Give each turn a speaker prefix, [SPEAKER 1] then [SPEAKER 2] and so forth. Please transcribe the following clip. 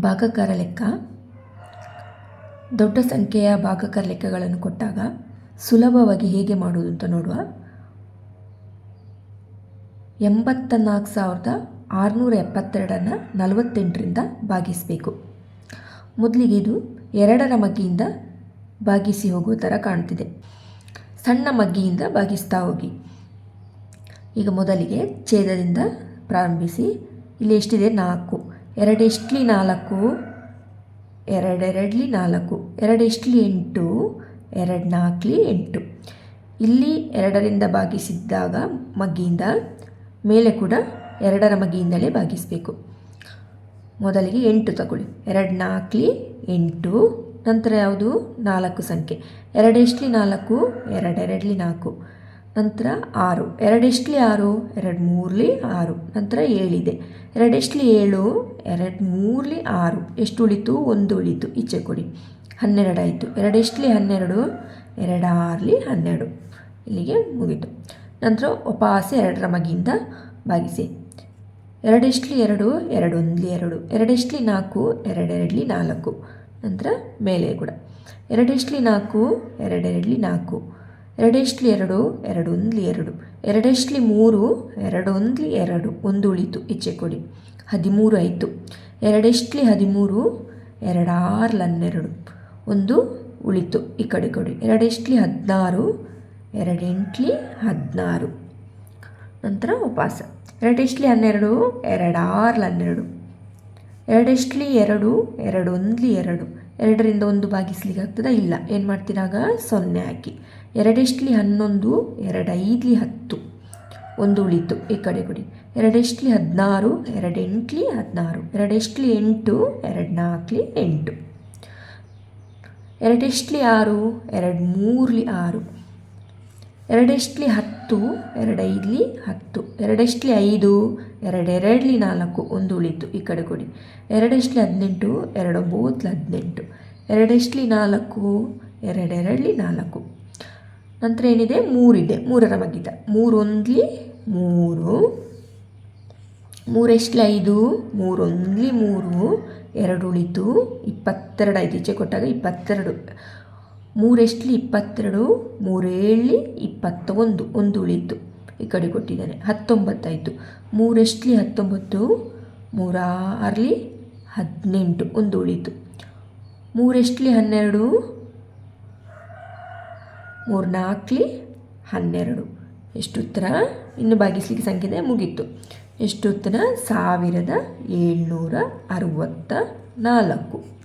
[SPEAKER 1] ಭಾಗಕಾರ ಲೆಕ್ಕ ದೊಡ್ಡ ಸಂಖ್ಯೆಯ ಭಾಗಕಾರ ಲೆಕ್ಕಗಳನ್ನು ಕೊಟ್ಟಾಗ ಸುಲಭವಾಗಿ ಹೇಗೆ ಮಾಡುವುದು ಅಂತ ನೋಡುವ. ಎಂಬತ್ತ ನಾಲ್ಕು ಸಾವಿರದ ಆರುನೂರ ಎಪ್ಪತ್ತೆರಡನ್ನು ನಲವತ್ತೆಂಟರಿಂದ ಭಾಗಿಸಬೇಕು. ಮೊದಲಿಗೆ ಇದು ಎರಡರ ಮಗ್ಗಿಯಿಂದ ಭಾಗಿಸಿ ಹೋಗುವ ಥರ ಕಾಣ್ತಿದೆ. ಸಣ್ಣ ಮಗ್ಗಿಯಿಂದ ಭಾಗಿಸ್ತಾ ಹೋಗಿ. ಈಗ ಮೊದಲಿಗೆ ಛೇದದಿಂದ ಪ್ರಾರಂಭಿಸಿ. ಇಲ್ಲಿ ಎಷ್ಟಿದೆ? ನಾಲ್ಕು. ಎರಡೆಷ್ಟಲಿ ನಾಲ್ಕು? ಎರಡೆರಡ್ಲಿ ನಾಲ್ಕು. ಎರಡೆಷ್ಟಲಿ ಎಂಟು? ಎರಡು ನಾಲ್ಕಲಿ ಎಂಟು. ಇಲ್ಲಿ ಎರಡರಿಂದ ಭಾಗಿಸಿದ್ದಾಗ ಮಗ್ಗಿಯಿಂದ ಮೇಲೆ ಕೂಡ ಎರಡರ ಮಗ್ಗಿಯಿಂದಲೇ ಭಾಗಿಸಬೇಕು. ಮೊದಲಿಗೆ ಎಂಟು ತಗೊಳ್ಳಿ. ಎರಡು ನಾಲ್ಕಲಿ ಎಂಟು. ನಂತರ ಯಾವುದು? ನಾಲ್ಕು ಸಂಖ್ಯೆ. ಎರಡೆಷ್ಟಲಿ ನಾಲ್ಕು? ಎರಡೆರಡ್ಲಿ ನಾಲ್ಕು. ನಂತರ ಆರು. ಎರಡೆಷ್ಟಲಿ ಆರು? ಎರಡು ಮೂರಲಿ ಆರು. ನಂತರ ಏಳಿದೆ. ಎರಡೆಷ್ಟಲಿ ಏಳು? ಎರಡು ಮೂರಲಿ ಆರು. ಎಷ್ಟು ಉಳಿತು ಒಂದು ಉಳಿತು ಈಚೆ ಕೊಡಿ. ಹನ್ನೆರಡಾಯಿತು. ಎರಡೆಷ್ಟ್ಲಿ ಹನ್ನೆರಡು? ಎರಡು ಆರ್ಲಿ ಹನ್ನೆರಡು. ಇಲ್ಲಿಗೆ ಮುಗೀತು. ನಂತರ ಉಪವಾಸ ಎರಡರ ಮಗಿಯಿಂದ ಭಾಗಿಸಿ. ಎರಡೆಷ್ಟಲಿ ಎರಡು? ಎರಡೊಂದ್ಲಿ ಎರಡು. ಎರಡೆಷ್ಟಲಿ ನಾಲ್ಕು? ಎರಡೆರಡ್ಲಿ ನಾಲ್ಕು. ನಂತರ ಮೇಲೆ ಕೂಡ. ಎರಡೆಷ್ಟಲಿ ನಾಲ್ಕು? ಎರಡೆರಡ್ಲಿ ನಾಲ್ಕು. ಎರಡೆಷ್ಟಲಿ ಎರಡು, ಎರಡೊಂದ್ಲಿ ಎರಡು, ಎರಡೆಷ್ಟ್ಲಿ ಮೂರು, ಎರಡೊಂದ್ಲಿ ಎರಡು ಒಂದು ಉಳಿತು ಈಚೆ ಕೊಡಿ. ಹದಿಮೂರು ಆಯಿತು. ಎರಡೆಷ್ಟ್ಲಿ ಹದಿಮೂರು, ಎರಡಾರ್ಲಿ ಹನ್ನೆರಡು. ಒಂದು ಉಳಿತು, ಈ ಕಡೆ ಕೊಡಿ. ಎರಡೆಷ್ಟ್ಲಿ ಹದಿನಾರು, ಎರಡೆಂಟ್ಲಿ ಹದಿನಾರು. ನಂತರ ಉಪವಾಸ. ಎರಡೆಷ್ಟ್ಲಿ ಹನ್ನೆರಡು, ಎರಡಾರ್ಲಿ ಹನ್ನೆರಡು. ಎರಡೆಷ್ಟ್ಲಿ ಎರಡು, ಎರಡೊಂದ್ಲಿ ಎರಡು. ಎರಡರಿಂದ ಒಂದು ಭಾಗಿಸ್ಲಿಕ್ಕೆ ಆಗ್ತದಾ? ಇಲ್ಲ. ಏನು ಮಾಡ್ತೀರಾಗ ಸೊನ್ನೆ ಹಾಕಿ. ಎರಡೆಷ್ಟಲಿ ಹನ್ನೊಂದು? ಎರಡೈದ್ಲಿ ಹತ್ತು. ಒಂದು ಉಳಿತು. ಈ ಕಡೆ ಕೊಡಿ. ಎರಡೆಷ್ಟಲಿ ಹದಿನಾರು? ಎರಡೆಂಟ್ಲಿ ಹದಿನಾರು. ಎರಡೆಷ್ಟಲಿ ಎಂಟು? ಎರಡು ನಾಲ್ಕಲಿ ಎಂಟು. ಎರಡೆಷ್ಟಲಿ ಆರು? ಎರಡು ಮೂರಲಿ ಆರು. ಎರಡೆಷ್ಟಲಿ ಹತ್ತು, ಎರಡೈದ್ಲಿ ಹತ್ತು. ಎರಡೆಷ್ಟಲಿ ಐದು, ಎರಡೆರಡ್ಲಿ ನಾಲ್ಕು. ಒಂದು ಉಳಿತು ಈ ಕಡೆ ಕೊಡಿ. ಎರಡೆಷ್ಟಲಿ ಹದಿನೆಂಟು ಎರಡೊಂಬತ್ತಲಿ ಹದಿನೆಂಟು. ಎರಡೆಷ್ಟಲಿ ನಾಲ್ಕು, ಎರಡೆರಡ್ಲಿ ನಾಲ್ಕು. ನಂತರ ಏನಿದೆ? ಮೂರಿದೆ. ಮೂರರ ಮಗಿತ. ಮೂರೊಂದ್ಲಿ ಮೂರು. ಮೂರೆಷ್ಟಲಿ ಐದು? ಮೂರೊಂದ್ಲಿ ಮೂರು. ಎರಡು ಉಳಿತು. ಇಪ್ಪತ್ತೆರಡು ಐದು ಈಚೆ ಕೊಟ್ಟಾಗ ಇಪ್ಪತ್ತೆರಡು. ಮೂರೆಷ್ಟಲಿ ಇಪ್ಪತ್ತೆರಡು ಮೂರೇಳಿ ಇಪ್ಪತ್ತ ಒಂದು ಒಂದು ಉಳಿತು ಈ ಕಡೆ ಕೊಟ್ಟಿದ್ದಾನೆ. ಹತ್ತೊಂಬತ್ತಾಯಿತು. ಮೂರೆಷ್ಟಲಿ ಹತ್ತೊಂಬತ್ತು? ಮೂರಾರ್ಲಿ ಹದಿನೆಂಟು. ಒಂದು ಉಳಿತು ಮೂರೆಷ್ಟಲಿ ಹನ್ನೆರಡು? ಮೂರ್ನಾಲ್ಕಲಿ ಹನ್ನೆರಡು. ಎಷ್ಟು ಉತ್ತರ ಇನ್ನು ಭಾಗಿಸ್ಲಿಕ್ಕೆ ಸಂಖ್ಯೆ ಮುಗೀತು. ಎಷ್ಟು ಉತ್ತರ ಸಾವಿರದ ಏಳ್ನೂರ ಅರುವತ್ತ ನಾಲ್ಕು.